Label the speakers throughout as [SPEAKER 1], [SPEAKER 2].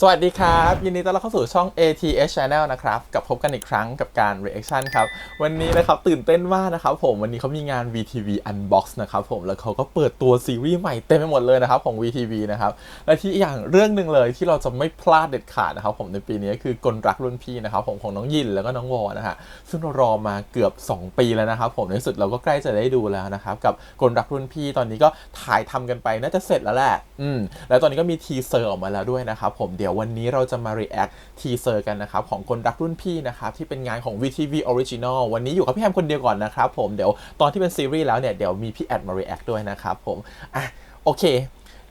[SPEAKER 1] สวัสดีครับ ยินดีต้อนรับเข้าสู่ช่อง ATS Channel นะครับ กับพบกันอีกครั้งกับการ reaction ครับ วันนี้นะครับตื่นเต้นมากนะครับผมวันนี้เขามีงาน VTV Unbox นะครับผมแล้วเขาก็เปิดตัวซีรีส์ใหม่เต็มไปหมดเลยนะครับของ VTV นะครับ และที่อย่างเรื่องหนึ่งเลยที่เราจะไม่พลาดเด็ดขาดนะครับผมในปีนี้คือกลรักรุ่นพี่นะครับผมของน้องยินแล้วก็น้องวอนะฮะซึ่งเรารอมาเกือบ 2 ปีแล้วนะครับผมในสุดเราก็ใกล้จะได้ดูแล้วนะครับกับกลรักรุ่นพี่ตอนนี้ก็ถ่ายทำกันไปน่าจะเสร็จแล้วแหละอืมแล้วตอนนี้ก็มีทีเซอร์ออกมาแล้วด้วยนะครับผมเดี๋ยวี๋ยววันนี้เราจะมา react ทีเซอร์กันนะครับ ของคนรักรุ่นพี่นะครับ ที่เป็นงานของ VTV Original วันนี้อยู่กับพี่แฮมคนเดียวก่อนนะครับผมเดี๋ยวตอนที่เป็นซีรีส์แล้วเนี่ย เดี๋ยวมีพี่แอดมา react ด้วยนะครับผม อะ โอเค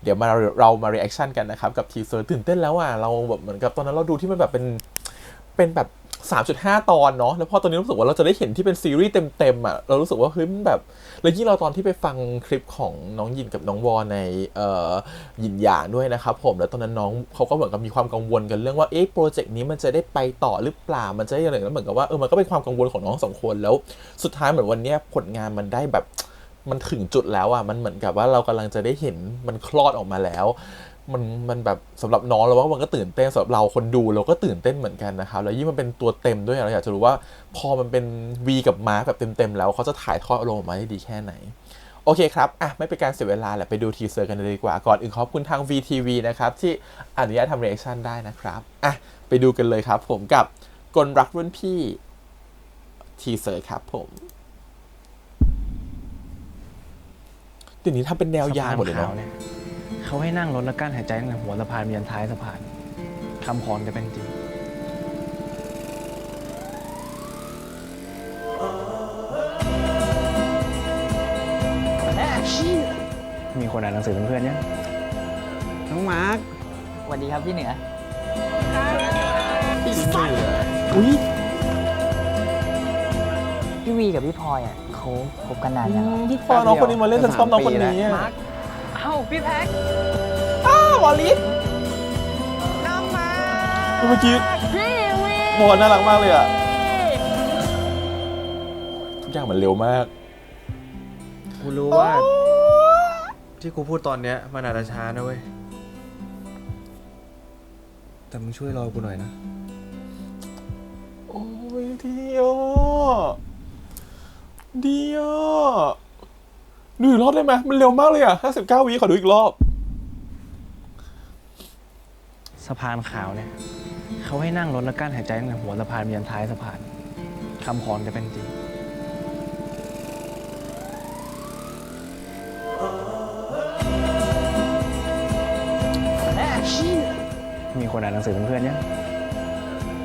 [SPEAKER 1] เดี๋ยวมาเรามา reaction กันนะครับ กับทีเซอร์ตื่นเต้นแล้วอะเราแบบเหมือนกับตอนนั้นเราดูที่มันแบบเป็นเป็นแบบ 3.5 ตอนเนาะแล้วพอตอนนี้รู้สึกว่าเราจะได้เห็นที่เป็นซีรีส์เต็มๆอะเรารู้สึกว่าเฮ้ยมันแบบแล้วยิ่งเราตอนที่ไปฟังคลิปของน้องยินกับน้องวอในเอ่อยินหยางด้วยนะครับผมแล้วตอนนั้นน้องเขาก็เหมือนกับมีความกังวลกันเรื่องว่าเอ๊ะโปรเจกต์นี้มันจะได้ไปต่อหรือเปล่ามันจะได้อะไรแล้วเหมือนกับว่าเออมันก็เป็นความกังวลของน้องสองคนแล้วสุดท้ายเหมือนวันนี้ผลงานมันได้แบบมันถึงจุดแล้วอะมันเหมือนกับว่าเรากำลังจะได้เห็นมันคลอดออกมาแล้ว มันมันแบบสำหรับน้องเราว่ามันก็ตื่นเต้นสำหรับเราคนดูเราก็ตื่นเต้นเหมือนกันนะครับแล้วยิ่งมันเป็นตัวเต็มด้วยเราอยากจะรู้ว่าพอมันเป็น V กับมาร์คแบบเต็มๆแล้วเขาจะถ่ายทอดอารมณ์ออกมาได้ดีแค่ไหนโอเคครับ อะ ไม่เป็นการเสียเวลาแหละ ไปดูทีเซอร์กันเลยดีกว่า ก่อนอื่นขอบคุณทาง VTV นะครับ ที่อนุญาตทำเรีแอคชั่นได้นะครับ อะ ไปดูกันเลยครับผมกับกลรักรุ่นพี่ทีเซอร์ครับผมเดี๋ยวนี้ทำเป็นแนวยาวหมดเลยเนาะ
[SPEAKER 2] เนี่ยเขาให้นั่งรถแล้วกั้นหายใจตั้งแต่หัวสะพานไปยันท้ายสะพานคำพรจะเป็นจริง มีคนอ่านหนังสือเป็นเพื่อนยัง
[SPEAKER 3] น้องมาร์ค
[SPEAKER 4] สวัสดีครับพี่เหนือ
[SPEAKER 1] อุ้ย
[SPEAKER 4] พี่วีกับพี่พลอยอะเขาคบกันนานยังครับ
[SPEAKER 1] พี่พอน้องคนนี้มาเล่นฉันชอบน้องคนนี้อะ
[SPEAKER 4] มาร์คเอ้าพี่แพ็ค
[SPEAKER 1] อ้าววอลลิส
[SPEAKER 4] น้องมา
[SPEAKER 1] เมื่อกี้
[SPEAKER 4] พี่วี
[SPEAKER 1] วอลน่ารักมากเลยอะทุกอย่างมันเร็วมาก
[SPEAKER 3] กูรู้ว่า ที่กูพูดตอนเนี้ยมันอาจจะช้านะเว้ย แต่มึงช่วยรอกูหน่อยนะ
[SPEAKER 1] โอ้ยดีอะดีอะ ดูอีกรอบได้ไหมมันเร็วมากเลยอะ59วิขอดูอีกรอบ
[SPEAKER 2] สะพานขาวเนี่ยเขาให้นั่งรถแล้วกั้นหายใจตั้งแต่หัวสะพานไปยันท้ายสะพานคำพรจะเป็นจริง มีคนอ่านหนังสือเป็นเพื่อนยัง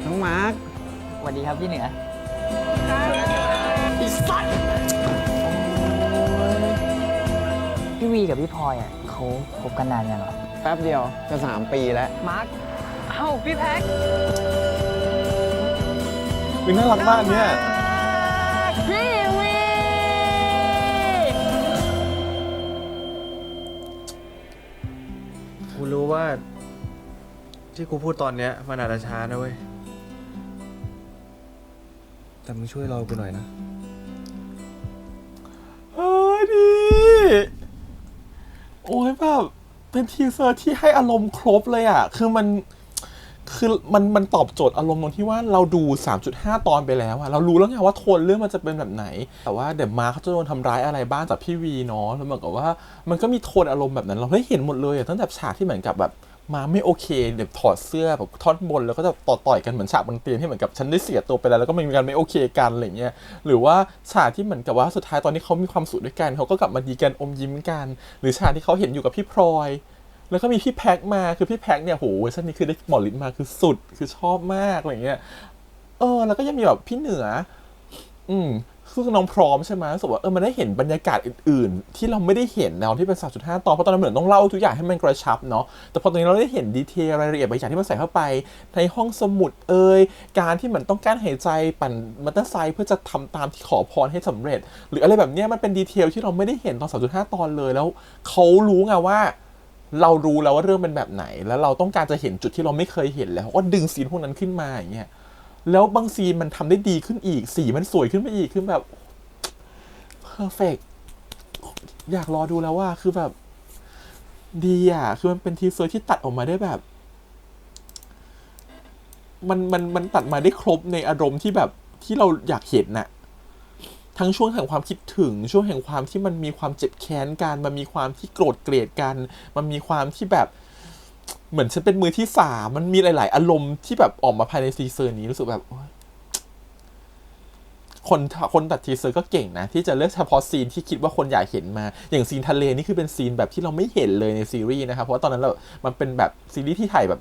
[SPEAKER 3] น้องมาร์ค
[SPEAKER 4] สวัสดีครับพี่เหนือ พี่วีกับพี่พลอยอะเขาคบกันนานยังครับ
[SPEAKER 3] แป๊บเดียวจะสามปีแล้ว
[SPEAKER 4] มาร์คเอ้าพี่แพ็ค
[SPEAKER 1] มันน่ารักมากเนี่ย
[SPEAKER 4] พี่วี
[SPEAKER 3] กูรู้ว่า ที่กูพูดตอนเนี้ยมันอาจจะช้านะเว้ย แต่มึงช่วยรอกูหน่อยนะ
[SPEAKER 1] โอ้ยแบบเป็นทีเซอร์ที่ให้อารมณ์ครบเลยอะคือมันคือมันมันตอบโจทย์อารมณ์ตรงที่ว่าเราดู 3.5 ตอนไปแล้วอะเรารู้แล้วไงว่าโทนเรื่องมันจะเป็นแบบไหน แต่ว่าเดี๋ยวมาเขาจะโดนทำร้ายอะไรบ้างจากพี่วีเนาะแล้วเหมือนกับว่า มันก็มีโทนอารมณ์แบบนั้น เราได้เห็นหมดเลยตั้งแต่ฉากที่เหมือนกับแบบ มาไม่โอเคเดี๋ยวถอดเสื้อแบบท่อนบนแล้วก็จะต่อต่อยกันเหมือนฉากบนเตียงที่เหมือนกับฉันได้เสียตัวไปแล้วแล้วก็มีการไม่โอเคกันอะไรเงี้ยหรือว่าฉากที่เหมือนกับว่าสุดท้ายตอนนี้เขามีความสุขด้วยกันเขาก็กลับมาดีกันอมยิ้มกัน หรือฉากที่เขาเห็นอยู่กับพี่พลอย แล้วก็มีพี่แพ็คมาคือพี่แพ็คเนี่ยโหเวอร์ชันนี้คือได้หมอลิศมาคือสุดคือชอบมากอะไรเงี้ยเออแล้วก็ยังมีแบบพี่เหนือ อืม คือน้องพร้อมใช่ไหมรู้สึกว่าเออมันได้เห็นบรรยากาศอื่น ๆ ที่เราไม่ได้เห็นแนวที่เป็น3.5ตอนเพราะตอนนั้นเหมือนต้องเล่าทุกอย่างให้มันกระชับเนาะแต่พอตอนนี้เราได้เห็นดีเทลรายละเอียดบางอย่างที่มันใส่เข้าไปในห้องสมุดเอ่ยการที่เหมือนต้องการหายใจปั่นมอเตอร์ไซค์เพื่อจะทำตามที่ขอพรให้สำเร็จ หรืออะไรแบบนี้มันเป็นดีเทลที่เราไม่ได้เห็นตอน3.5ตอนเลยแล้วเขารู้ไงว่าเรารู้แล้วว่าเรื่องเป็นแบบไหน แล้วเราต้องการจะเห็นจุดที่เราไม่เคยเห็นแล้วก็ดึงซีนพวกนั้นขึ้นมาอย่างเงี้ย แล้วบางซีนมันทำได้ดีขึ้นอีก สีมันสวยขึ้นไปอีก คือแบบเพอร์เฟกอยากรอดูแล้วว่า คือแบบ ดีอะ คือมันเป็นทีเซอร์ที่ตัดออกมาได้แบบ มันมันมันตัดมาได้ครบในอารมณ์ที่แบบที่เราอยากเห็นน่ะ ทั้งช่วงแห่งความคิดถึง ช่วงแห่งความที่มันมีความเจ็บแค้นกัน มันมีความที่โกรธเกลียดกัน มันมีความที่แบบ เหมือนฉันเป็นมือที่สามมันมีหลาย ๆ อารมณ์ที่แบบออกมาภายในซีเซอร์นี้รู้สึกแบบคนคนตัดทีเซอร์ก็เก่งนะ ที่จะเลือกเฉพาะซีนที่คิดว่าคนอยากเห็นมา อย่างซีนทะเลนี่คือเป็นซีนแบบที่เราไม่เห็นเลยในซีรีส์นะครับ เพราะว่าตอนนั้นเรามันเป็นแบบซีรีส์ที่ถ่ายแบบ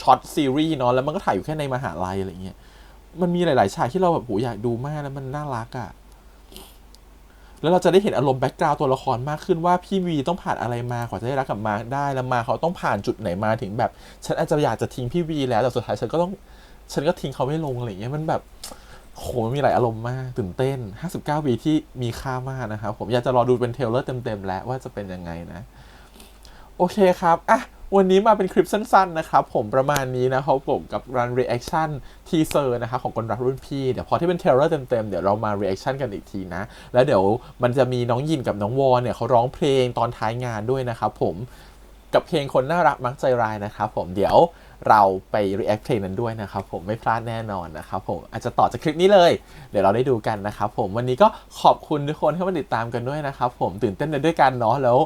[SPEAKER 1] ช็อตซีรีส์เนาะแล้วมันก็ถ่ายอยู่แค่ในมหาลัยอะไรเงี้ยมันมีหลาย ๆ ฉากที่เราแบบโหอยากดูมากแล้วมันน่ารักอะ่ะ แล้วเราจะได้เห็นอารมณ์แบ็กกราวตัวละครมากขึ้นว่าพี่วีต้องผ่านอะไรมากว่าจะได้รักกับมาร์คได้แล้วมาเขาต้องผ่านจุดไหนมาถึงแบบ ฉันอาจจะอยากจะทิ้งพี่วีแล้วแต่สุดท้ายฉันก็ต้องฉันก็ทิ้งเขาไม่ลงอะไรเงี้ยมันแบบโหมันมีหลายอารมณ์มากตื่นเต้น 59วีที่มีค่ามากนะครับผมอยากจะรอดูเป็นเทเลอร์เต็มๆแล้วว่าจะเป็นยังไงนะ โอเคครับอะ วันนี้มาเป็นคลิปสั้นๆนะครับผมประมาณนี้นะครับผมกับ Run Reaction Teaser นะครับของคนรักรุ่นพี่ เดี๋ยวพอที่เป็นเทเลอร์เต็มๆ เดี๋ยวเรามา Reaction กันอีกทีนะ แล้วเดี๋ยวมันจะมีน้องยินกับน้องวอนเนี่ยเขาร้องเพลงตอนท้ายงานด้วยนะครับผม กับเพลงคนน่ารักมักใจร้ายนะครับผมเดี๋ยวเราไป react เพลงนั้นด้วยนะครับผมไม่พลาดแน่นอนนะครับผมอาจจะต่อจากคลิปนี้เลย เดี๋ยวเราได้ดูกันนะครับผมวันนี้ก็ขอบคุณทุกคนที่มาติดตามกันด้วยนะครับผมตื่นเต้นไปด้วยกันเนาะแล้ว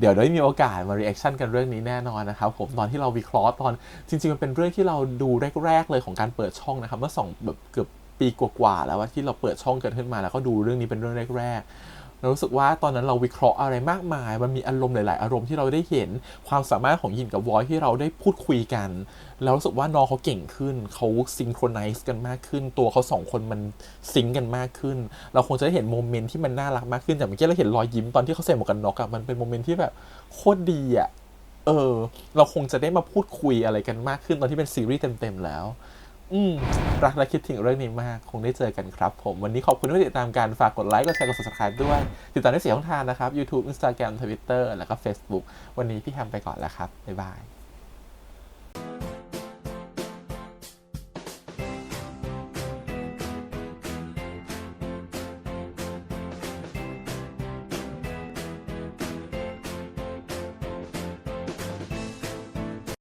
[SPEAKER 1] เดี๋ยวได้มีโอกาสมา reaction กันเรื่องนี้แน่นอนนะครับผมตอนที่เราวิเคราะห์ตอนจริง ๆ มันเป็นเรื่องที่เราดูแรกๆเลยของการเปิดช่องนะครับเมื่อสองแบบเกือบปีกว่าๆแล้วว่าที่เราเปิดช่องเกันขึ้นมาแล้วก็ดูเรื่องนี้เป็นเรื่องแรกๆ เรารู้สึกว่าตอนนั้นเราวิเคราะห์อะไรมากมาย มันมีอารมณ์หลาย ๆ อารมณ์ที่เราได้เห็น ความสามารถของยินกับวอยที่เราได้พูดคุยกัน แล้วรู้สึกว่าน้องเขาเก่งขึ้น เขาซิงโครไนซ์กันมากขึ้น ตัวเขาสองคนมันซิงกันมากขึ้น เราคงจะได้เห็นโมเมนต์ที่มันน่ารักมากขึ้นแต่เมื่อกี้เราเห็นรอยยิ้มตอนที่เขาใส่หมวกกันน็อกอะมันเป็นโมเมนต์ที่แบบโคตรดีอะเออ เราคงจะได้มาพูดคุยอะไรกันมากขึ้นตอนที่เป็นซีรีส์เต็ม ๆ แล้ว อืมรักและคิดถึงเรื่องนี้มาก คงได้เจอกันครับผม วันนี้ขอบคุณที่ติดตามการฝากกดไลค์ กดแชร์ กด subscribe ด้วย ติดตามได้เสียช่องทางนะครับ YouTube Instagram Twitter แล้วก็ Facebook วันนี้พี่แฮมไปก่อนแล้วครับ บ๊ายบาย